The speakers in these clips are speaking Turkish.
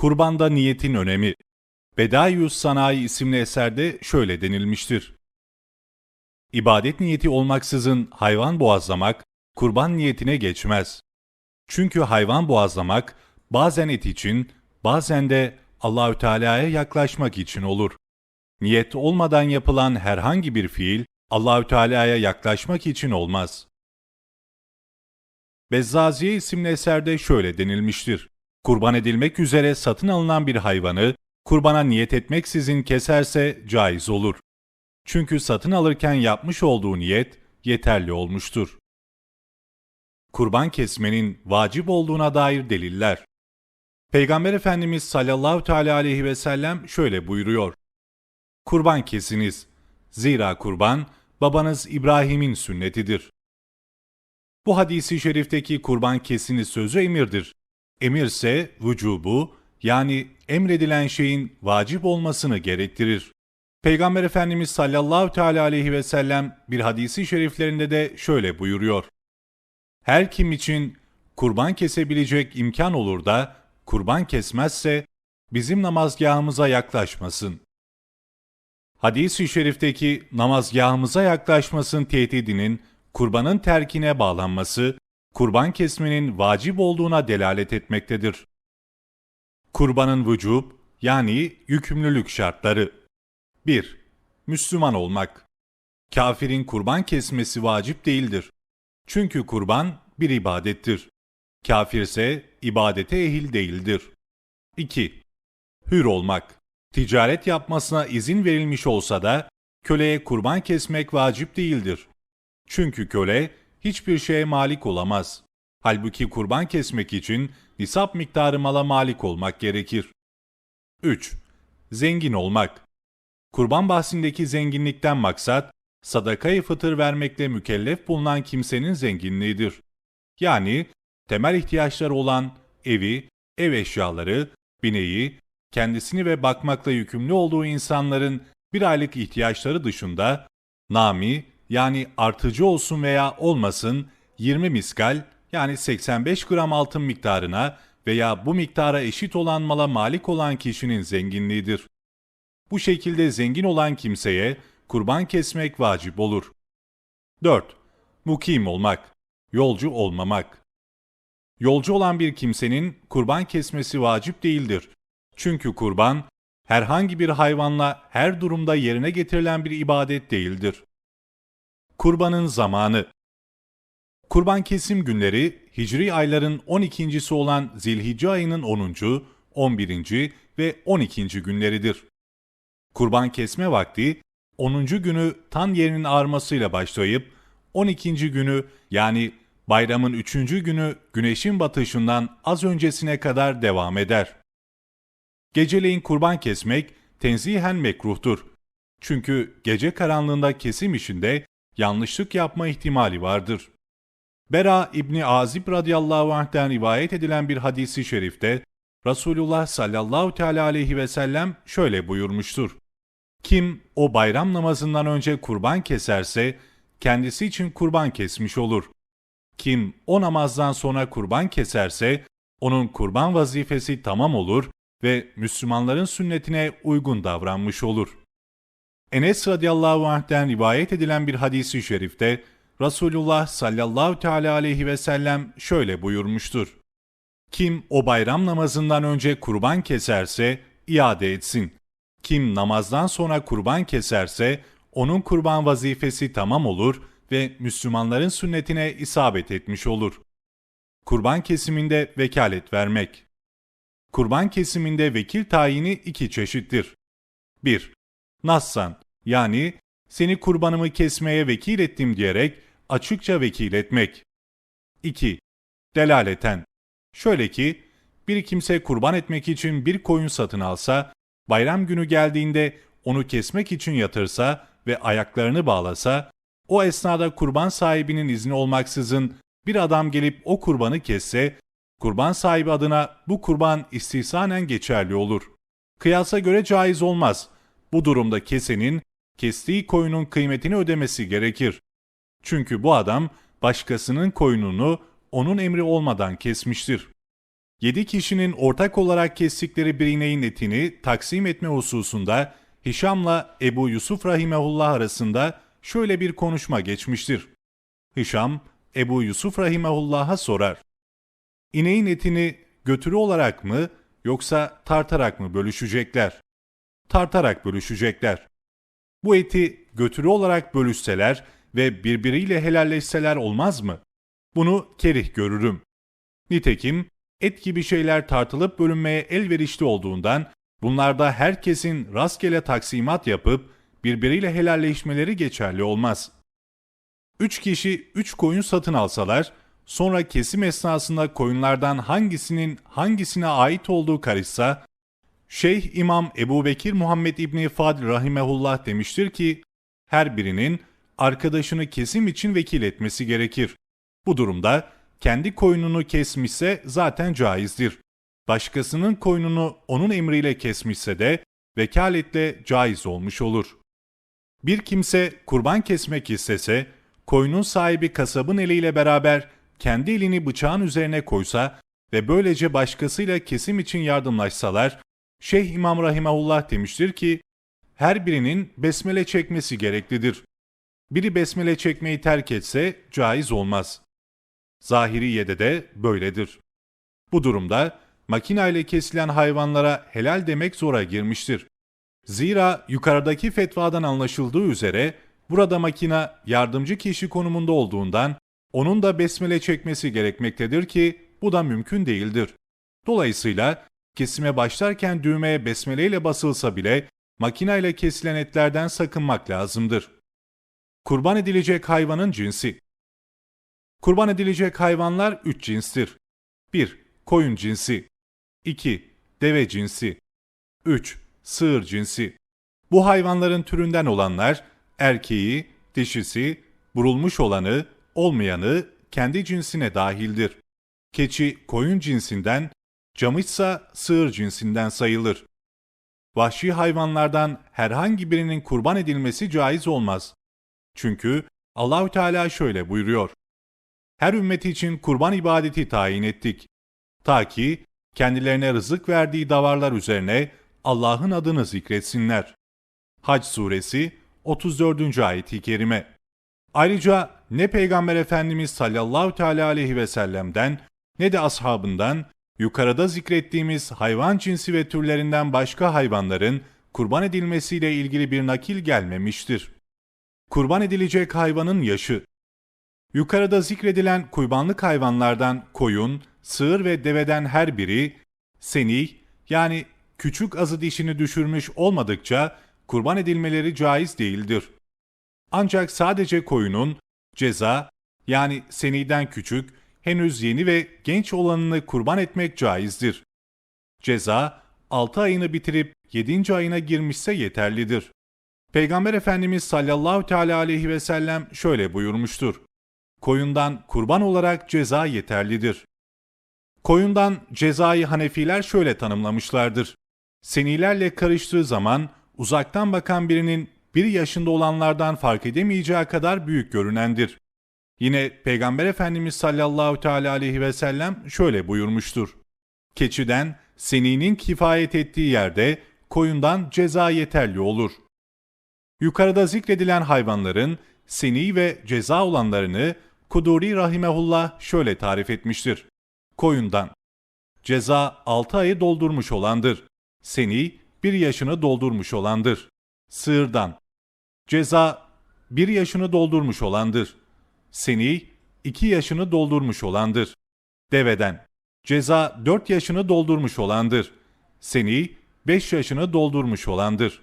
Kurbanda niyetin önemi. Bedaius Sanayi isimli eserde şöyle denilmiştir. İbadet niyeti olmaksızın hayvan boğazlamak, kurban niyetine geçmez. Çünkü hayvan boğazlamak bazen et için, bazen de Allahü Teala'ya yaklaşmak için olur. Niyet olmadan yapılan herhangi bir fiil Allahü Teala'ya yaklaşmak için olmaz. Bezzaziye isimli eserde şöyle denilmiştir. Kurban edilmek üzere satın alınan bir hayvanı kurbana niyet etmeksizin keserse caiz olur. Çünkü satın alırken yapmış olduğu niyet yeterli olmuştur. Kurban kesmenin vacip olduğuna dair deliller. Peygamber Efendimiz sallallahu teala aleyhi ve sellem şöyle buyuruyor. Kurban kesiniz. Zira kurban babanız İbrahim'in sünnetidir. Bu hadisi şerifteki kurban kesiniz sözü emirdir. Emirse vücubu yani emredilen şeyin vacip olmasını gerektirir. Peygamber Efendimiz sallallahu teala aleyhi ve sellem bir hadisi şeriflerinde de şöyle buyuruyor. Her kim için kurban kesebilecek imkan olur da kurban kesmezse bizim namazgahımıza yaklaşmasın. Hadis-i şerifteki namazgahımıza yaklaşmasın tehdidinin kurbanın terkine bağlanması, kurban kesmenin vacip olduğuna delalet etmektedir. Kurbanın vücub yani yükümlülük şartları 1. Müslüman olmak. Kafirin kurban kesmesi vacip değildir. Çünkü kurban bir ibadettir. Kafirse ibadete ehil değildir. 2. Hür olmak. Ticaret yapmasına izin verilmiş olsa da köleye kurban kesmek vacip değildir. Çünkü köle hiçbir şeye malik olamaz. Halbuki kurban kesmek için nisap miktarı mala malik olmak gerekir. 3. Zengin olmak. Kurban bahsindeki zenginlikten maksat, sadakayı fıtır vermekle mükellef bulunan kimsenin zenginliğidir. Yani temel ihtiyaçları olan evi, ev eşyaları, bineği, kendisini ve bakmakla yükümlü olduğu insanların bir aylık ihtiyaçları dışında, nami yani artıcı olsun veya olmasın 20 miskal yani 85 gram altın miktarına veya bu miktara eşit olan mala malik olan kişinin zenginliğidir. Bu şekilde zengin olan kimseye kurban kesmek vacip olur. 4. Mukim olmak, yolcu olmamak. Yolcu olan bir kimsenin kurban kesmesi vacip değildir. Çünkü kurban, herhangi bir hayvanla her durumda yerine getirilen bir ibadet değildir. Kurbanın zamanı Kurban kesim günleri Hicri ayların 12.si olan Zilhicce ayının 10., 11. ve 12. günleridir. Kurban kesme vakti 10. günü tan yerinin ağarmasıyla başlayıp 12. günü yani bayramın 3. günü güneşin batışından az öncesine kadar devam eder. Geceleyin kurban kesmek tenzihen mekruhtur. Çünkü gece karanlığında kesim işinde yanlışlık yapma ihtimali vardır. Bera İbni Azib radıyallahu anh'ten rivayet edilen bir hadisi şerifte Resulullah sallallahu teala aleyhi ve sellem şöyle buyurmuştur. Kim o bayram namazından önce kurban keserse kendisi için kurban kesmiş olur. Kim o namazdan sonra kurban keserse onun kurban vazifesi tamam olur ve Müslümanların sünnetine uygun davranmış olur. Enes radıyallahu anh'ten rivayet edilen bir hadisi şerifte Resulullah sallallahu teala aleyhi ve sellem şöyle buyurmuştur. Kim o bayram namazından önce kurban keserse iade etsin. Kim namazdan sonra kurban keserse onun kurban vazifesi tamam olur ve Müslümanların sünnetine isabet etmiş olur. Kurban kesiminde vekalet vermek. Kurban kesiminde vekil tayini iki çeşittir. 1. Nassan yani seni kurbanımı kesmeye vekil ettim diyerek açıkça vekil etmek. 2. Delaleten. Şöyle ki, bir kimse kurban etmek için bir koyun satın alsa, bayram günü geldiğinde onu kesmek için yatırsa ve ayaklarını bağlasa, o esnada kurban sahibinin izni olmaksızın bir adam gelip o kurbanı kesse, kurban sahibi adına bu kurban istihsanen geçerli olur. Kıyasa göre caiz olmaz. Bu durumda kesenin, kestiği koyunun kıymetini ödemesi gerekir. Çünkü bu adam başkasının koyununu onun emri olmadan kesmiştir. 7 kişinin ortak olarak kestikleri bir ineğin etini taksim etme hususunda Hişam'la Ebu Yusuf Rahimehullah arasında şöyle bir konuşma geçmiştir. Hişam, Ebu Yusuf Rahimehullah'a sorar. İneğin etini götürü olarak mı yoksa tartarak mı bölüşecekler? Tartarak bölüşecekler. Bu eti götürü olarak bölüşseler ve birbiriyle helalleşseler olmaz mı? Bunu kerih görürüm. Nitekim et gibi şeyler tartılıp bölünmeye elverişli olduğundan bunlarda herkesin rastgele taksimat yapıp birbiriyle helalleşmeleri geçerli olmaz. Üç kişi üç koyun satın alsalar, sonra kesim esnasında koyunlardan hangisinin hangisine ait olduğu karışsa, Şeyh İmam Ebu Bekir Muhammed İbni Fadl Rahimehullah demiştir ki, her birinin arkadaşını kesim için vekil etmesi gerekir. Bu durumda kendi koyununu kesmişse zaten caizdir. Başkasının koyununu onun emriyle kesmişse de vekaletle caiz olmuş olur. Bir kimse kurban kesmek istese, koyunun sahibi kasabın eliyle beraber kendi elini bıçağın üzerine koysa ve böylece başkasıyla kesim için yardımlaşsalar, Şeyh İmam Rahimahullah demiştir ki, her birinin besmele çekmesi gereklidir. Biri besmele çekmeyi terk etse caiz olmaz. Zahiriye'de de böyledir. Bu durumda makinayla kesilen hayvanlara helal demek zora girmiştir. Zira yukarıdaki fetvadan anlaşıldığı üzere burada makina yardımcı kişi konumunda olduğundan onun da besmele çekmesi gerekmektedir ki bu da mümkün değildir. Dolayısıyla kesime başlarken düğmeye besmele ile basılsa bile makinayla kesilen etlerden sakınmak lazımdır. Kurban edilecek hayvanın cinsi Kurban edilecek hayvanlar üç cinstir. 1. Koyun cinsi 2. Deve cinsi 3. Sığır cinsi Bu hayvanların türünden olanlar, erkeği, dişisi, burulmuş olanı, olmayanı kendi cinsine dahildir. Keçi koyun cinsinden, camışsa sığır cinsinden sayılır. Vahşi hayvanlardan herhangi birinin kurban edilmesi caiz olmaz. Çünkü Allahü Teala şöyle buyuruyor. Her ümmet için kurban ibadeti tayin ettik. Ta ki kendilerine rızık verdiği davarlar üzerine Allah'ın adını zikretsinler. Hac suresi 34. ayeti kerime. Ayrıca ne Peygamber Efendimiz sallallahu teala aleyhi ve sellem'den ne de ashabından yukarıda zikrettiğimiz hayvan cinsi ve türlerinden başka hayvanların kurban edilmesiyle ilgili bir nakil gelmemiştir. Kurban edilecek hayvanın yaşı Yukarıda zikredilen kurbanlık hayvanlardan koyun, sığır ve deveden her biri, seni yani küçük azı dişini düşürmüş olmadıkça kurban edilmeleri caiz değildir. Ancak sadece koyunun ceza yani seniden küçük, henüz yeni ve genç olanını kurban etmek caizdir. Ceza 6 ayını bitirip 7. ayına girmişse yeterlidir. Peygamber Efendimiz sallallahu teala aleyhi ve sellem şöyle buyurmuştur. Koyundan kurban olarak ceza yeterlidir. Koyundan cezayı Hanefiler şöyle tanımlamışlardır. Senilerle karıştığı zaman uzaktan bakan birinin bir yaşında olanlardan fark edemeyeceği kadar büyük görünendir. Yine Peygamber Efendimiz sallallahu teala aleyhi ve sellem şöyle buyurmuştur. Keçiden seninin kifayet ettiği yerde koyundan ceza yeterli olur. Yukarıda zikredilen hayvanların seni ve ceza olanlarını Kuduri Rahimehullah şöyle tarif etmiştir. Koyundan. Ceza 6 ayı doldurmuş olandır. Seni 1 yaşını doldurmuş olandır. Sığırdan. Ceza 1 yaşını doldurmuş olandır. Seni 2 yaşını doldurmuş olandır. Deveden. Ceza 4 yaşını doldurmuş olandır. Seni 5 yaşını doldurmuş olandır.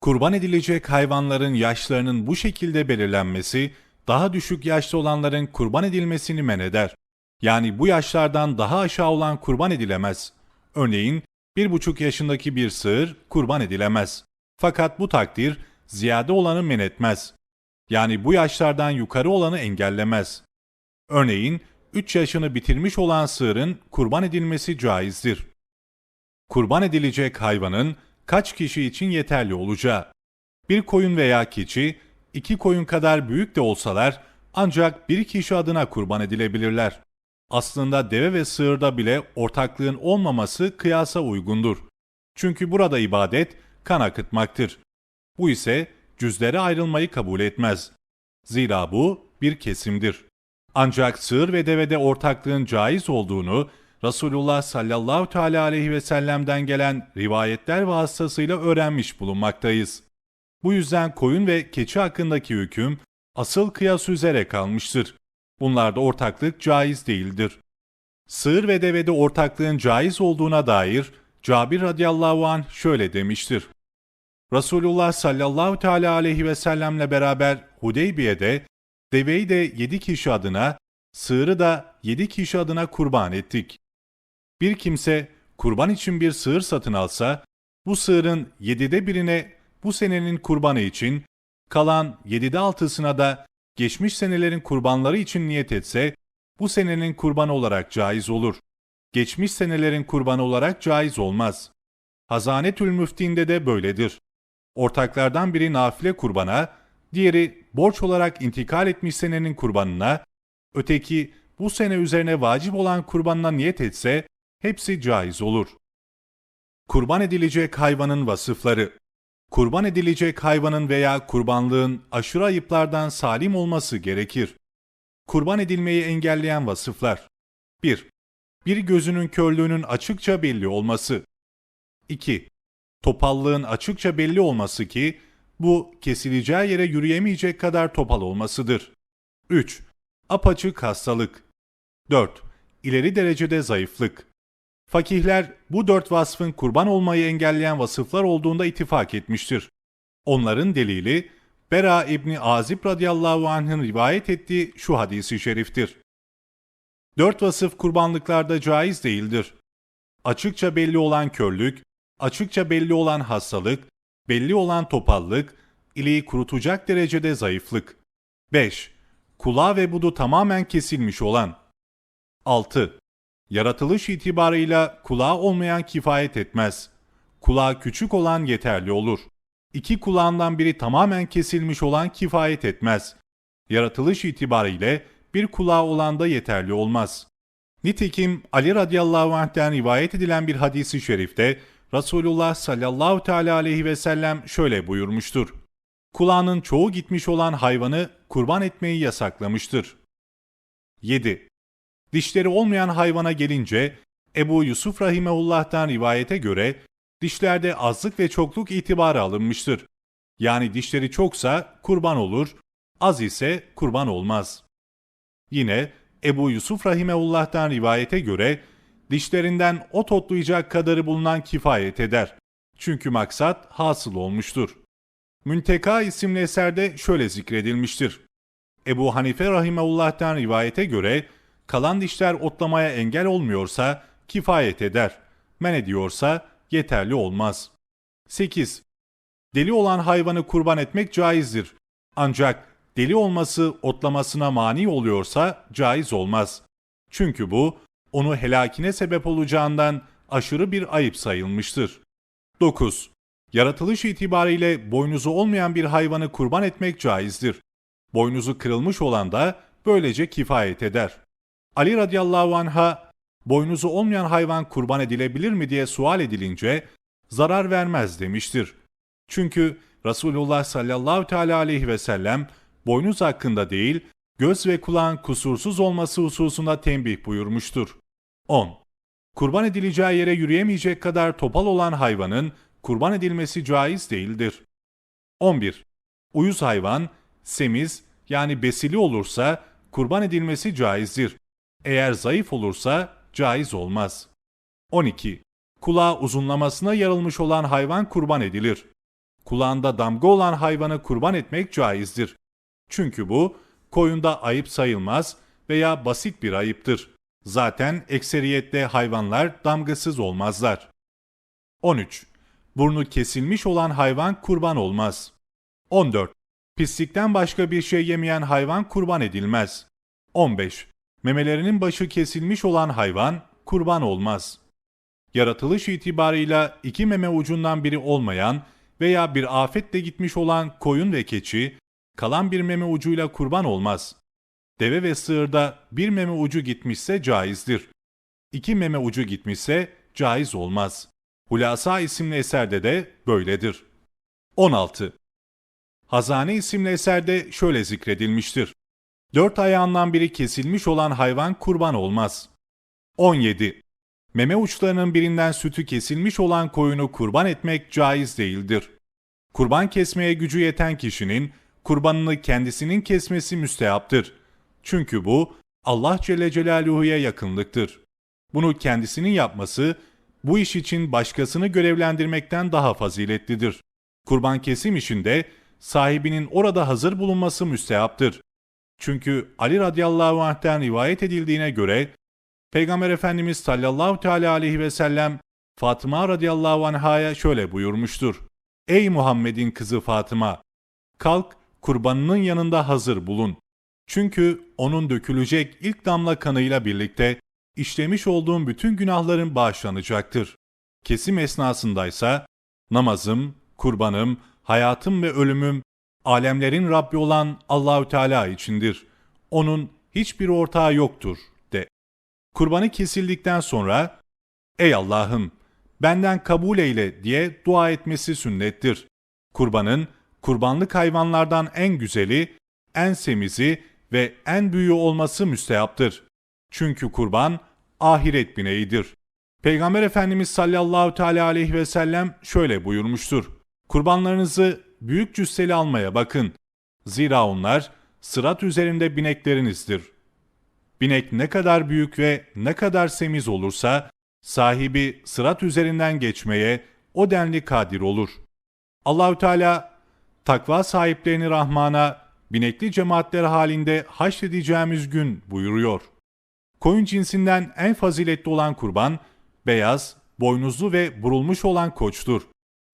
Kurban edilecek hayvanların yaşlarının bu şekilde belirlenmesi, daha düşük yaşta olanların kurban edilmesini men eder. Yani bu yaşlardan daha aşağı olan kurban edilemez. Örneğin, bir buçuk yaşındaki bir sığır kurban edilemez. Fakat bu takdir ziyade olanı men etmez. Yani bu yaşlardan yukarı olanı engellemez. Örneğin 3 yaşını bitirmiş olan sığırın kurban edilmesi caizdir. Kurban edilecek hayvanın kaç kişi için yeterli olacağı. Bir koyun veya keçi, iki koyun kadar büyük de olsalar ancak bir kişi adına kurban edilebilirler. Aslında deve ve sığırda bile ortaklığın olmaması kıyasa uygundur. Çünkü burada ibadet kan akıtmaktır. Bu ise cüzlere ayrılmayı kabul etmez. Zira bu bir kesimdir. Ancak sığır ve devede ortaklığın caiz olduğunu Resulullah sallallahu teala aleyhi ve sellem'den gelen rivayetler vasıtasıyla öğrenmiş bulunmaktayız. Bu yüzden koyun ve keçi hakkındaki hüküm asıl kıyas üzere kalmıştır. Bunlarda ortaklık caiz değildir. Sığır ve devede ortaklığın caiz olduğuna dair Cabir radıyallahu anh şöyle demiştir. Resulullah sallallahu teala aleyhi ve sellemle beraber Hudeybiye'de deveyi de yedi kişi adına, sığırı da yedi kişi adına kurban ettik. Bir kimse kurban için bir sığır satın alsa, bu sığırın yedide birine bu senenin kurbanı için, kalan yedide altısına da geçmiş senelerin kurbanları için niyet etse, bu senenin kurbanı olarak caiz olur. Geçmiş senelerin kurbanı olarak caiz olmaz. Hazanetül Müfti'nde de böyledir. Ortaklardan biri nafile kurbana, diğeri borç olarak intikal etmiş senenin kurbanına, öteki bu sene üzerine vacip olan kurbanına niyet etse, hepsi caiz olur. Kurban edilecek hayvanın vasıfları Kurban edilecek hayvanın veya kurbanlığın aşırı ayıplardan salim olması gerekir. Kurban edilmeyi engelleyen vasıflar 1. Bir gözünün körlüğünün açıkça belli olması 2. Topallığın açıkça belli olması ki, bu kesileceği yere yürüyemeyecek kadar topal olmasıdır. 3. Apaçık hastalık 4. İleri derecede zayıflık Fakihler bu dört vasfın kurban olmayı engelleyen vasıflar olduğunda ittifak etmiştir. Onların delili, Bera İbni Azib radıyallahu anh'ın rivayet ettiği şu hadisi şeriftir. Dört vasıf kurbanlıklarda caiz değildir. Açıkça belli olan körlük, açıkça belli olan hastalık, belli olan topallık, iliği kurutacak derecede zayıflık. 5. Kulağı ve budu tamamen kesilmiş olan. 6. Yaratılış itibarıyla kulağı olmayan kifayet etmez. Kulağı küçük olan yeterli olur. İki kulağından biri tamamen kesilmiş olan kifayet etmez. Yaratılış itibariyle bir kulağı olan da yeterli olmaz. Nitekim Ali radıyallahu anh'ten rivayet edilen bir hadisi şerifte Resulullah sallallahu teala aleyhi ve sellem şöyle buyurmuştur. Kulağının çoğu gitmiş olan hayvanı kurban etmeyi yasaklamıştır. 7. Dişleri olmayan hayvana gelince Ebu Yusuf Rahimehullah'tan rivayete göre dişlerde azlık ve çokluk itibarı alınmıştır. Yani dişleri çoksa kurban olur, az ise kurban olmaz. Yine Ebu Yusuf Rahimehullah'tan rivayete göre dişlerinden o totlayacak kadarı bulunan kifayet eder. Çünkü maksat hasıl olmuştur. Münteka isimli eserde şöyle zikredilmiştir. Ebu Hanife Rahimeullah'tan rivayete göre kalan dişler otlamaya engel olmuyorsa kifayet eder. Men ediyorsa yeterli olmaz. 8. Deli olan hayvanı kurban etmek caizdir. Ancak deli olması otlamasına mani oluyorsa caiz olmaz. Çünkü bu onu helakine sebep olacağından aşırı bir ayıp sayılmıştır. 9. Yaratılış itibariyle boynuzu olmayan bir hayvanı kurban etmek caizdir. Boynuzu kırılmış olan da böylece kifayet eder. Ali radıyallahu anh'a boynuzu olmayan hayvan kurban edilebilir mi diye sual edilince zarar vermez demiştir. Çünkü Resulullah sallallahu teala aleyhi ve sellem boynuz hakkında değil, göz ve kulağın kusursuz olması hususunda tembih buyurmuştur. 10. Kurban edileceği yere yürüyemeyecek kadar topal olan hayvanın kurban edilmesi caiz değildir. 11. Uyuz hayvan, semiz yani besili olursa kurban edilmesi caizdir. Eğer zayıf olursa caiz olmaz. 12. Kulağı uzunlamasına yarılmış olan hayvan kurban edilir. Kulağında damga olan hayvanı kurban etmek caizdir. Çünkü bu koyunda ayıp sayılmaz veya basit bir ayıptır. Zaten ekseriyette hayvanlar damgasız olmazlar. 13. Burnu kesilmiş olan hayvan kurban olmaz. 14. Pislikten başka bir şey yemeyen hayvan kurban edilmez. 15. Memelerinin başı kesilmiş olan hayvan kurban olmaz. Yaratılış itibarıyla iki meme ucundan biri olmayan veya bir afetle gitmiş olan koyun ve keçi, kalan bir meme ucuyla kurban olmaz. Deve ve sığırda bir meme ucu gitmişse caizdir. İki meme ucu gitmişse caiz olmaz. Hulasa isimli eserde de böyledir. 16. Hazane isimli eserde şöyle zikredilmiştir. Dört ayağından biri kesilmiş olan hayvan kurban olmaz. 17. Meme uçlarının birinden sütü kesilmiş olan koyunu kurban etmek caiz değildir. Kurban kesmeye gücü yeten kişinin kurbanını kendisinin kesmesi müstehaptır. Çünkü bu Allah Celle Celaluhu'ya yakınlıktır. Bunu kendisinin yapması bu iş için başkasını görevlendirmekten daha faziletlidir. Kurban kesim işinde sahibinin orada hazır bulunması müstehaptır. Çünkü Ali radıyallahu anh'ten rivayet edildiğine göre Peygamber Efendimiz sallallahu teala aleyhi ve sellem Fatıma radıyallahu anh'a şöyle buyurmuştur. Ey Muhammed'in kızı Fatıma! Kalk kurbanının yanında hazır bulun. Çünkü onun dökülecek ilk damla kanıyla birlikte işlemiş olduğum bütün günahların bağışlanacaktır. Kesim esnasındaysa namazım, kurbanım, hayatım ve ölümüm alemlerin Rabbi olan Allahü Teala içindir. Onun hiçbir ortağı yoktur de. Kurbanı kesildikten sonra Ey Allah'ım benden kabul eyle diye dua etmesi sünnettir. Kurbanın kurbanlık hayvanlardan en güzeli, en semizi ve en büyüğü olması müstehaptır. Çünkü kurban ahiret bineğidir. Peygamber Efendimiz sallallahu teala aleyhi ve sellem şöyle buyurmuştur. Kurbanlarınızı büyük cüsseli almaya bakın. Zira onlar sırat üzerinde bineklerinizdir. Binek ne kadar büyük ve ne kadar semiz olursa sahibi sırat üzerinden geçmeye o denli kadir olur. Allahü Teala takva sahiplerini Rahman'a binekli cemaatler halinde haşredeceğimiz gün buyuruyor. Koyun cinsinden en faziletli olan kurban, beyaz, boynuzlu ve burulmuş olan koçtur.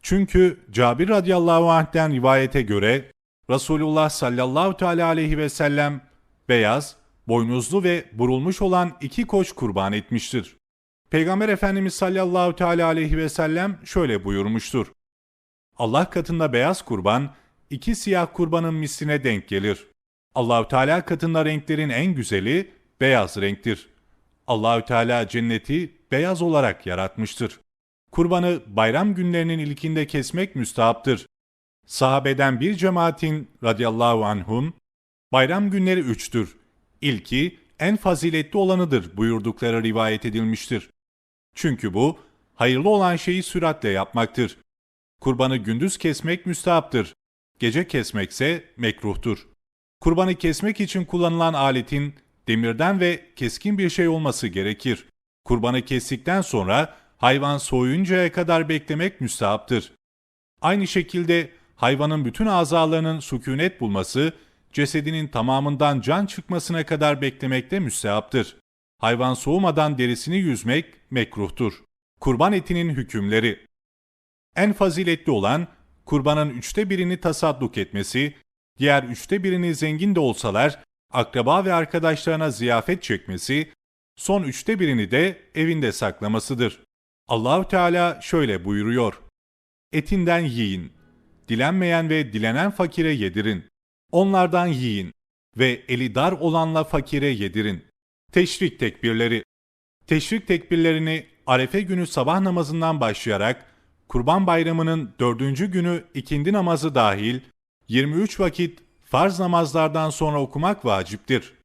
Çünkü Cabir radıyallahu anh'ten rivayete göre Resulullah sallallahu teala aleyhi ve sellem beyaz, boynuzlu ve burulmuş olan iki koç kurban etmiştir. Peygamber Efendimiz sallallahu teala aleyhi ve sellem şöyle buyurmuştur. Allah katında beyaz kurban, iki siyah kurbanın misline denk gelir. Allahü Teala katında renklerin en güzeli beyaz renktir. Allahü Teala cenneti beyaz olarak yaratmıştır. Kurbanı bayram günlerinin ilkinde kesmek müstahaptır. Sahabeden bir cemaatin radıyallahu anhum, bayram günleri üçtür. İlki en faziletli olanıdır buyurdukları rivayet edilmiştir. Çünkü bu, hayırlı olan şeyi süratle yapmaktır. Kurbanı gündüz kesmek müstahaptır. Gece kesmekse mekruhtur. Kurbanı kesmek için kullanılan aletin demirden ve keskin bir şey olması gerekir. Kurbanı kestikten sonra hayvan soğuyuncaya kadar beklemek müstahaptır. Aynı şekilde hayvanın bütün azalarının sükunet bulması, cesedinin tamamından can çıkmasına kadar beklemek de müstehaptır. Hayvan soğumadan derisini yüzmek mekruhtur. Kurban etinin hükümleri En faziletli olan, kurbanın üçte birini tasadduk etmesi, diğer üçte birini zengin de olsalar, akraba ve arkadaşlarına ziyafet çekmesi, son üçte birini de evinde saklamasıdır. Allahü Teala şöyle buyuruyor. Etinden yiyin. Dilenmeyen ve dilenen fakire yedirin. Onlardan yiyin ve eli dar olanla fakire yedirin. Teşrik tekbirleri Teşrik tekbirlerini Arefe günü sabah namazından başlayarak Kurban Bayramı'nın dördüncü günü ikindi namazı dahil 23 vakit farz namazlardan sonra okumak vaciptir.